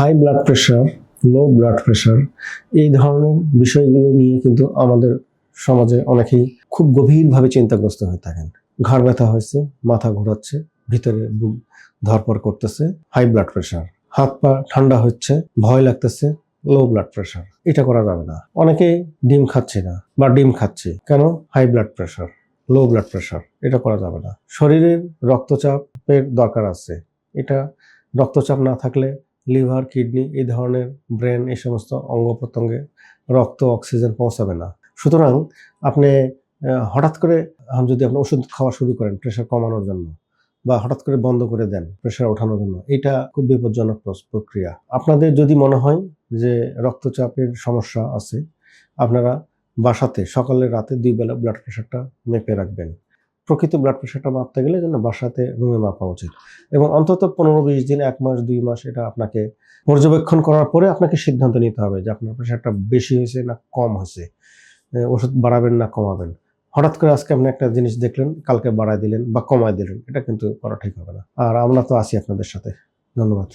High blood pressure low blood pressure এই ধরনের বিষয়গুলো নিয়ে কিন্তু আমাদের সমাজে অনেকেই খুব গভীরভাবে চিন্তাগ্রস্ত হয়ে থাকেন। ঘাড় ব্যথা হয়েছে, মাথা ঘোরাচ্ছে, ভিতরে বুক ধরপর করতেছে হাই ব্লাড প্রেশার হাত পা ঠান্ডা হচ্ছে, ভয় লাগতেছে লো ব্লাড প্রেশার এটা করা যাবে না। অনেকে ডিম খাচ্ছে না বা ডিম খাচ্ছে। কেন? High blood pressure low blood pressure এটা করা যাবে না। শরীরের রক্তচাপের দরকার আছে। এটা রক্তচাপ না থাকলে লিভার, কিডনি এই ধরনের ব্রেন এই সমস্ত অঙ্গ প্রত্যঙ্গে রক্ত, অক্সিজেন পৌঁছাবে না। সুতরাং আপনি হঠাৎ করে যদি আপনি ওষুধ খাওয়া শুরু করেন প্রেশার কমানোর জন্য বা হঠাৎ করে বন্ধ করে দেন প্রেশার ওঠানোর জন্য, এটা খুব বিপজ্জনক প্রক্রিয়া। আপনাদের যদি মনে হয় যে রক্তচাপের সমস্যা আছে, আপনারা বাসাতে সকালে রাতে দুই বেলা ব্লাড প্রেশারটা মেপে রাখবেন। প্রকৃত ব্লাড প্রেশারটা মাপতে গেলে যেন বাসাতে রুমে মাপা উচিত। এবং অন্তত পনেরো বিশ দিন, এক মাস, দুই মাস এটা আপনাকে পর্যবেক্ষণ করার পরে আপনাকে সিদ্ধান্ত নিতে হবে যে আপনার প্রেশারটা বেশি হয়েছে না কম হয়েছে। ওষুধ বাড়াবেন না কমাবেন। হঠাৎ করে আজকে আপনি একটা জিনিস দেখলেন, কালকে বাড়ায় দিলেন বা কমায় দিলেন, এটা কিন্তু করা ঠিক হবে না। আর আমরা তো আছি আপনাদের সাথে। ধন্যবাদ।